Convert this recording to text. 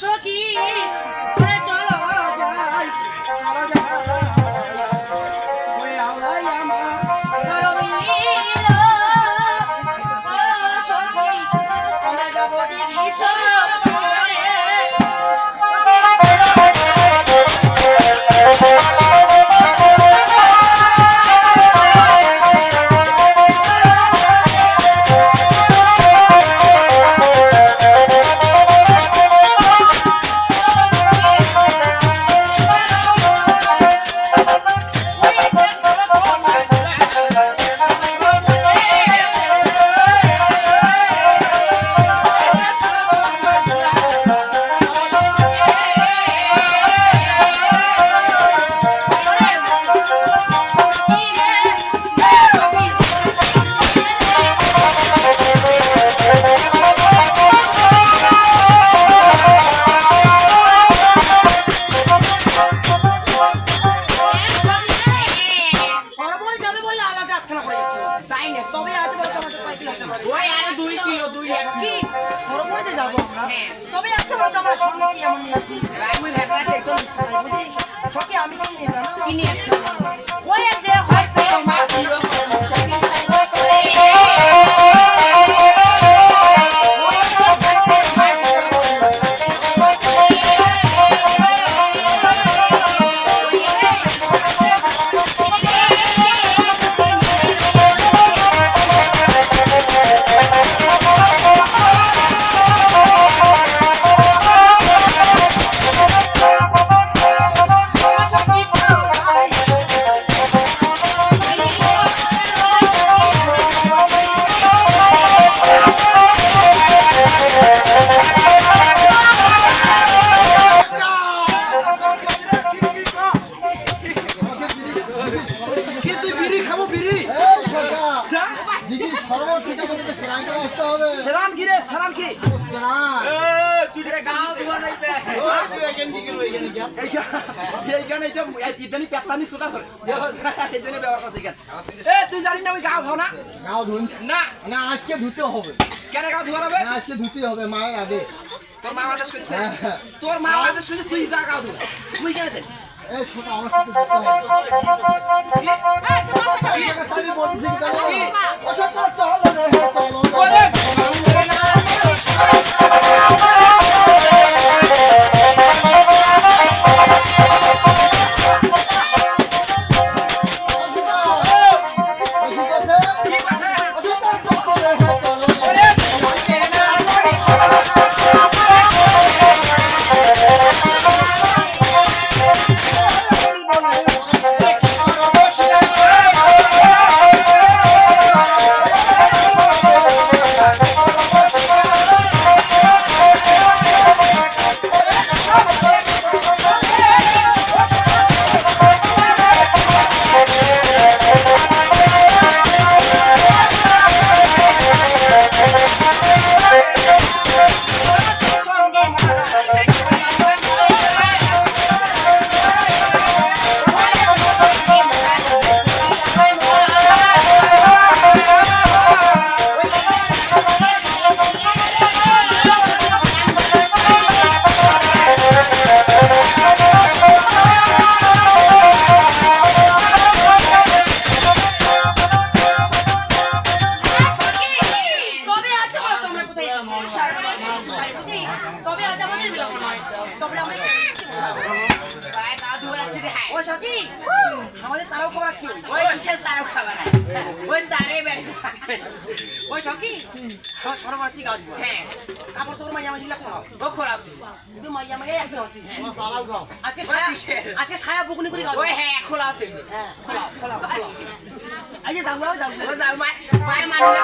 সখী ওরে ওই আরও দুই কিলো দুই কি? যাব আমরা? হ্যাঁ। তবে বলে আমরা সঙ্গে এমন রাইমুই বুঝি সেরান কি রে কি তুই জানি না ওই গাও না গাও ধুন। না। না, আজকে ধুতে হবে কেন গাও ধোয়া হবে? আজকে ধুতে হবে মায়ের আগে তোর মা আদেশ করছে। তোর মা আদেশ করছে তুই যা গাও ধোয়া। তুই কেন এই শোনো, আমার সাথে ও সখী আমাদের সারাও আছে। ওই কিসের সারও খাবার? ওই সারে বের। ওই সখী আমার আছে গাছ হ্যাঁ। কাপড় সবর মাইয়া মাঝি লাগো ও খোলা তুই কিন্তু মাইয়া মাগে একজন আছে। আমার সালাও খাও। আজকে সায়া আজকে সায়া বকুনি করে গাছ ওই হ্যাঁ খোলা তুই হ্যাঁ খোলা খোলা খোলা এই যে যাব যাব ও যাও মাই মাই মানুষ